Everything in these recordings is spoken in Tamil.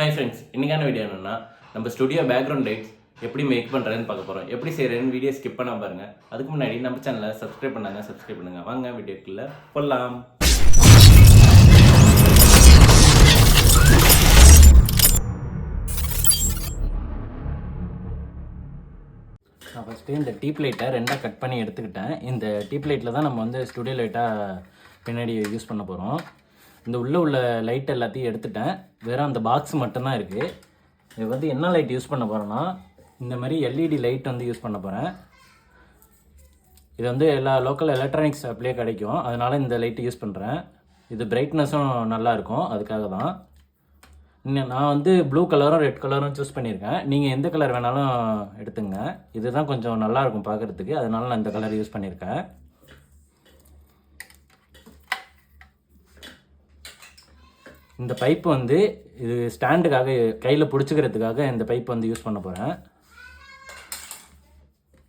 ஹாய் ஃப்ரெண்ட்ஸ் இன்னைக்கான வீடியோ என்னென்னா நம்ம ஸ்டுடியோ பேக்ரவுண்ட் லைட்ஸ் எப்படி மேக் பண்ணுறதுன்னு பார்க்க போகிறோம் எப்படி செய்கிறேன்னு வீடியோ ஸ்கிப் பண்ண பாருங்கள் அதுக்கு முன்னாடி நம்ம சேனலை சப்ஸ்கிரைப் பண்ணாங்க சப்ஸ்கிரைப் பண்ணுங்க. வாங்க வீடியோக்குள்ள போடலாம் நான் ஃபஸ்ட்டு இந்த டீப் லைட்டை ரெண்டாக கட் பண்ணி எடுத்துக்கிட்டேன். இந்த டீப் லைட்டில் தான் நம்ம வந்து ஸ்டுடியோ லைட்டாக பின்னாடி யூஸ் பண்ண போகிறோம் இந்த உள்ளே உள்ள லைட் எல்லாத்தையும் எடுத்துட்டேன். வெறும் அந்த பாக்ஸ் மட்டும்தான் இருக்குது இது வந்து என்ன லைட் யூஸ் பண்ண போகிறேன்னா இந்த மாதிரி எல்இடி லைட் வந்து யூஸ் பண்ண போகிறேன் இது வந்து எல்லா லோக்கல் எலக்ட்ரானிக்ஸ் ஷாப்லேயே கிடைக்கும். அதனால் இந்த லைட்டு யூஸ் பண்ணுறேன் இது பிரைட்னஸும் நல்லா இருக்கும். அதுக்காக தான். இன்னும் நான் வந்து ப்ளூ கலரும் ரெட் கலரும் சூஸ் பண்ணியிருக்கேன். நீங்கள் எந்த கலர் வேணாலும் எடுத்துங்க. இதுதான் கொஞ்சம் நல்லாயிருக்கும் பார்க்குறதுக்கு அதனால நான் இந்த கலர் யூஸ் பண்ணியிருக்கேன். இந்த பைப் வந்து இது ஸ்டாண்டுக்காக கையில் பிடிச்சிக்கிறதுக்காக இந்த பைப் வந்து யூஸ் பண்ண போகிறேன்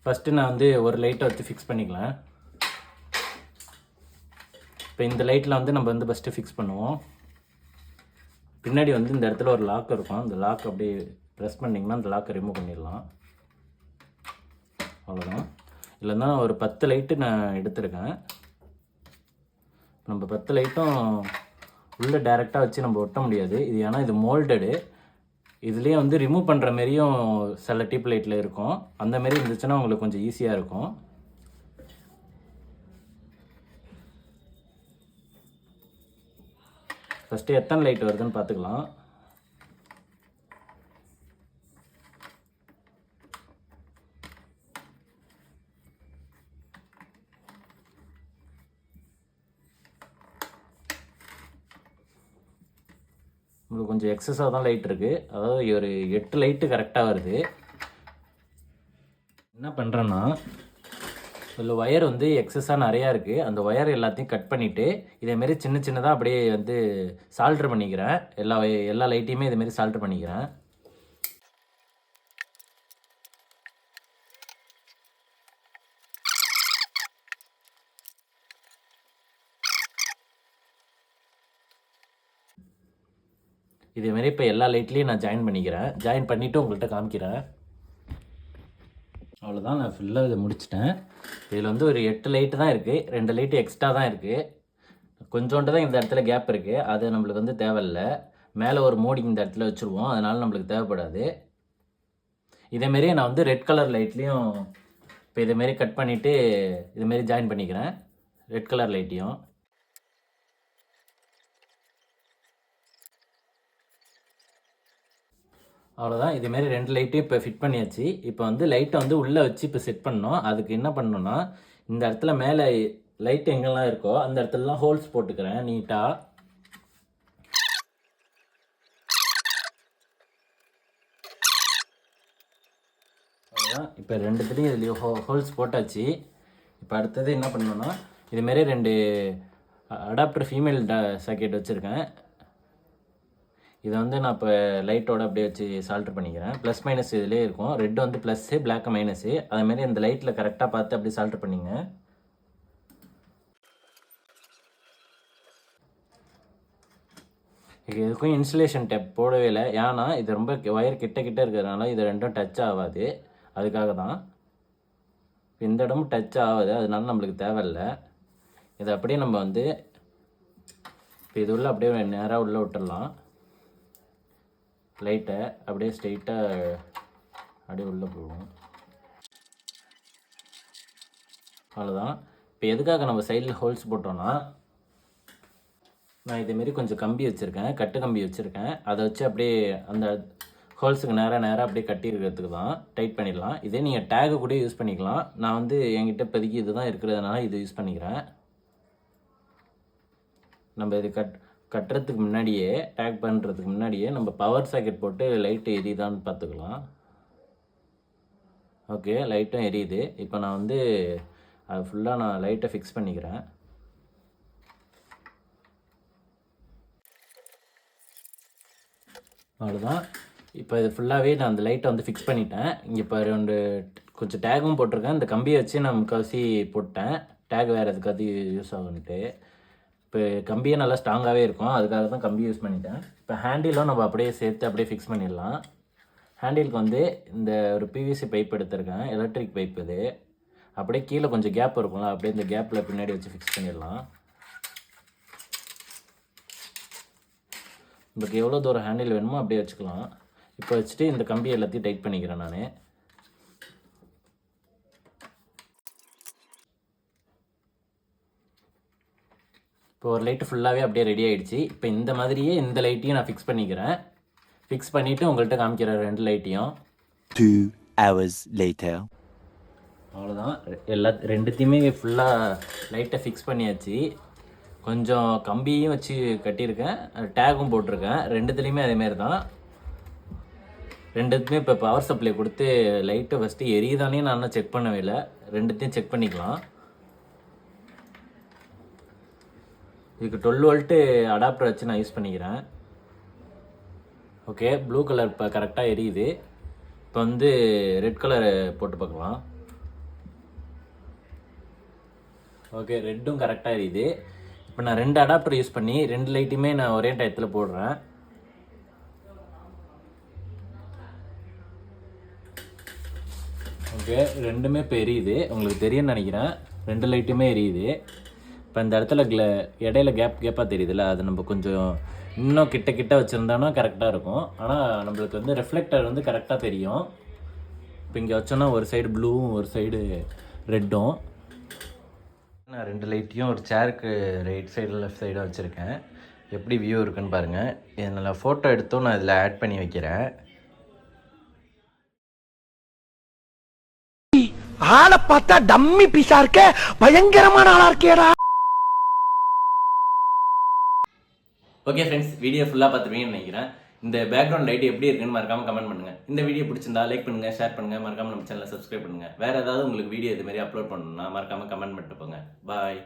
ஃபஸ்ட்டு நான் வந்து ஒரு லைட்டை வச்சு ஃபிக்ஸ் பண்ணிக்கலாம். இப்போ இந்த லைட்டில் வந்து நம்ம வந்து ஃபஸ்ட்டு ஃபிக்ஸ் பண்ணுவோம். பின்னாடி வந்து இந்த இடத்துல ஒரு லாக் இருக்கும். அந்த லாக் அப்படியே ப்ரெஸ் பண்ணிங்கன்னா அந்த லாக்கை ரிமூவ் பண்ணிடலாம். அவ்வளோதான் இல்லைன்னா ஒரு பத்து லைட்டு நான் எடுத்திருக்கேன். நம்ம பத்து லைட்டும் உள்ளே டேரெக்டாக வச்சு நம்ம ஒட்ட முடியாது. இது ஏன்னா இது மோல்டடு இதுலேயே வந்து ரிமூவ் பண்ணுற மாரியும் சில டீப் லைட்டில் இருக்கும். அந்த மாரி இருந்துச்சுன்னா உங்களுக்கு கொஞ்சம் ஈஸியாக இருக்கும். ஃபஸ்ட்டு எத்தனை லைட் வருதுன்னு பார்த்துக்கலாம். உங்களுக்கு கொஞ்சம் எக்ஸஸாக தான் லைட் இருக்குது அதாவது ஒரு எட்டு லைட்டு கரெக்டாக வருது. என்ன பண்ணுறேன்னா இதில் ஒயர் வந்து எக்ஸஸாக நிறையா இருக்குது அந்த ஒயர் எல்லாத்தையும் கட் பண்ணிவிட்டு இதேமாரி சின்ன சின்னதாக அப்படியே வந்து சால்ட்ரு பண்ணிக்கிறேன். எல்லா எல்லா லைட்டையுமே இதேமாரி சால்ட்ரு பண்ணிக்கிறேன். இதேமாரி இப்போ எல்லா லைட்லேயும் நான் ஜாயின் பண்ணிக்கிறேன். ஜாயின் பண்ணிவிட்டு உங்கள்கிட்ட காமிக்கிறேன். அவ்வளோதான் நான் ஃபுல்லாக இதை முடிச்சிட்டேன். இதில் வந்து ஒரு எட்டு லைட்டு தான் இருக்குது ரெண்டு லைட்டு எக்ஸ்ட்ரா தான் இருக்குது கொஞ்சோண்டு தான் இந்த இடத்துல கேப் இருக்குது அது நம்மளுக்கு வந்து தேவையில்லை. மேலே ஒரு மூடி இந்த இடத்துல வச்சுருவோம். அதனால் நம்மளுக்கு தேவைப்படாது. இதேமாரி நான் வந்து ரெட் கலர் லைட்லேயும் இப்போ இதேமாரி கட் பண்ணிவிட்டு இதேமாரி ஜாயின் பண்ணிக்கிறேன். ரெட் கலர் லைட்டையும் அவ்வளோதான் இதுமாரி ரெண்டு லைட்டையும் இப்போ ஃபிட் பண்ணியாச்சு. இப்போ வந்து லைட்டை வந்து உள்ளே வச்சு இப்போ செட் பண்ணோம். அதுக்கு என்ன பண்ணணும்னா இந்த இடத்துல மேலே லைட் எங்கெல்லாம் இருக்கோ அந்த இடத்துலலாம் ஹோல்ஸ் போட்டுக்கிறேன் நீட்டாக இப்போ ரெண்டுத்துலேயும் இதுலேயும் ஹோ ஹோல்ஸ் போட்டாச்சு. இப்போ அடுத்தது என்ன பண்ணணும்னா இதுமாரி ரெண்டு அடாப்டர் ஃபீமேல் டா சாக்கெட் வச்சுருக்கேன். இதை வந்து நான் இப்போ லைட்டோட அப்படியே வச்சு சால்ட்ரு பண்ணிக்கிறேன். ப்ளஸ் மைனஸ் இதுலேயே இருக்கும். ரெட் வந்து ப்ளஸ்ஸு பிளாக் மைனஸு அதேமாரி இந்த லைட்டில் கரெக்டாக பார்த்து அப்படியே சால்ட்ரு பண்ணிங்க. இது எதுக்கும் இன்சுலேஷன் டேப் போடவே இல்லை. ஏன்னா இது ரொம்ப ஒயர் கிட்ட கிட்ட இருக்கிறதுனால இது ரெண்டும் டச் ஆகாது. அதுக்காக தான். இந்த இடமும் டச் ஆகாது. அதனால நம்மளுக்கு தேவையில்லை. இதை அப்படியே நம்ம வந்து இப்போ இது உள்ள அப்படியே நேராக உள்ளே விட்டுடலாம். லைட்டை அப்படியே ஸ்ட்ரெயிட்டாக அப்படியே உள்ளே போடுவோம் அவ்வளோதான் இப்போ எதுக்காக நம்ம சைடில் ஹோல்ஸ் போட்டோன்னா நான் இதேமாரி கொஞ்சம் கம்பி வச்சுருக்கேன் கட்டு கம்பி வச்சுருக்கேன். அதை வச்சு அப்படியே அந்த ஹோல்ஸுக்கு நேராக நேராக அப்படியே கட்டியிருக்கிறதுக்கு தான் டைட் பண்ணிடலாம். இதே நீங்கள் டேகு கூட யூஸ் பண்ணிக்கலாம். நான் வந்து என்கிட்ட இப்போதைக்கு இது தான் இருக்கிறதுனால இது யூஸ் பண்ணிக்கிறேன். நம்ம இது கட் கட்டுறதுக்கு முன்னாடியே டேக் பண்ணுறதுக்கு முன்னாடியே நம்ம பவர் சாக்கெட் போட்டு லைட்டு எரியுதான்னு பார்த்துக்கலாம். ஓகே லைட்டும் எரியுது. இப்போ நான் வந்து அது ஃபுல்லாக நான் லைட்டை ஃபிக்ஸ் பண்ணிக்கிறேன். அவ்வளோதான் இப்போ இது ஃபுல்லாகவே நான் அந்த லைட்டை வந்து ஃபிக்ஸ் பண்ணிட்டேன். இங்கே இப்போ ரெண்டு கொஞ்சம் டேகும் போட்டிருக்கேன். இந்த கம்பியை வச்சு நான் முக்கால்வாசி போட்டேன். டேக் வேறு எதுக்காவது யூஸ் ஆகுன்ட்டு. இப்போ கம்பியே நல்லா ஸ்ட்ராங்காகவே இருக்கும். அதுக்காக தான் கம்பி யூஸ் பண்ணிட்டேன். இப்போ ஹேண்டிலும் நம்ம அப்படியே சேர்த்து அப்படியே ஃபிக்ஸ் பண்ணிடலாம். ஹேண்டிலுக்கு வந்து இந்த ஒரு பிவிசி பைப் எடுத்திருக்கேன். எலக்ட்ரிக் பைப் இது. அப்படியே கீழே கொஞ்சம் கேப் இருக்கும்ல அப்படியே இந்த கேப்பில் பின்னாடி வச்சு ஃபிக்ஸ் பண்ணிடலாம். உங்களுக்கு எவ்வளோ தூரம் ஹேண்டில் வேணுமோ அப்படியே வச்சுக்கலாம். இப்போ வச்சுட்டு இந்த கம்பி எல்லாத்தையும் டைட் பண்ணிக்கிறேன் நான். இப்போ ஒரு லைட்டு ஃபுல்லாகவே அப்படியே ரெடி ஆயிடுச்சு. இப்போ இந்த மாதிரியே இந்த லைட்டையும் நான் ஃபிக்ஸ் பண்ணிக்கிறேன். ஃபிக்ஸ் பண்ணிவிட்டு உங்கள்கிட்ட காமிக்கிறேன் ரெண்டு லைட்டையும் Two hours later. அவ்வளோதான் எல்லா ரெண்டுத்தையுமே ஃபுல்லாக லைட்டை ஃபிக்ஸ் பண்ணியாச்சு. கொஞ்சம் கம்பியும் வச்சு கட்டியிருக்கேன். டேகும் போட்டிருக்கேன். ரெண்டுத்துலேயுமே அதேமாரி தான் ரெண்டுத்துமே இப்போ பவர் சப்ளை கொடுத்து லைட்டை ஃபஸ்ட்டு எரியுதானே நான் செக் பண்ணவே இல்லை. ரெண்டுத்தையும் செக் பண்ணிக்கலாம். இதுக்கு டுவெல் வோல்ட்டு அடாப்டர் வச்சு நான் யூஸ் பண்ணிக்கிறேன். ஓகே ப்ளூ கலர் இப்போ கரெக்டாக எரியுது. இப்போ வந்து ரெட் கலர் போட்டு பார்க்கலாம். ஓகே ரெட்டும் கரெக்டாக எரியுது. இப்போ நான் ரெண்டு அடாப்டர் யூஸ் பண்ணி ரெண்டு லைட்டுமே நான் ஒரே டயத்தில் போடுறேன். ஓகே ரெண்டுமே இப்போ எரியுது. உங்களுக்கு தெரியும்னு நினைக்கிறேன். ரெண்டு லைட்டுமே எரியுது. இப்போ இந்த இடத்துல க்ள இடையில கேப் கேப்பாக தெரியுதுல்ல அது நம்ம கொஞ்சம் இன்னும் கிட்ட கிட்ட வச்சுருந்தோன்னா கரெக்டாக இருக்கும். ஆனால் நம்மளுக்கு வந்து ரிஃப்ளெக்டர் வந்து கரெக்டாக தெரியும். இப்போ இங்கே வச்சோன்னா ஒரு சைடு ப்ளூவும் ஒரு சைடு ரெட்டும் நான் ரெண்டு லைட்டையும் ஒரு சேருக்கு ரைட் சைடு லெஃப்ட் சைடும் வச்சுருக்கேன். எப்படி வியூ இருக்குன்னு பாருங்கள் இதில் ஃபோட்டோ எடுத்தும் நான் இதில் ஆட் பண்ணி வைக்கிறேன். ஆளை பார்த்தா டம்மி பீஸா இருக்க பயங்கரமான ஆளா இருக்கேடா. ஓகே ஃப்ரெண்ட்ஸ் வீடியோ ஃபுல்லாக பார்த்துருவீங்கன்னு நினைக்கிறேன். இந்த பேக்ரவுண்ட் லைட் எப்படி இருக்குன்னு மறக்காம கமெண்ட் பண்ணுங்கள் இந்த வீடியோ பிடிச்சிருந்தா லைக் பண்ணுங்க ஷேர் பண்ணுங்கள் மறக்காம நம்ம சேனலை சப்ஸ்கிரைப் பண்ணுங்கள் வேறு ஏதாவது உங்களுக்கு வீடியோ இது மாதிரி அப்லோட் பண்ணணும்னா மறக்காம கமெண்ட் பண்ணிட்டு போங்க. பாய்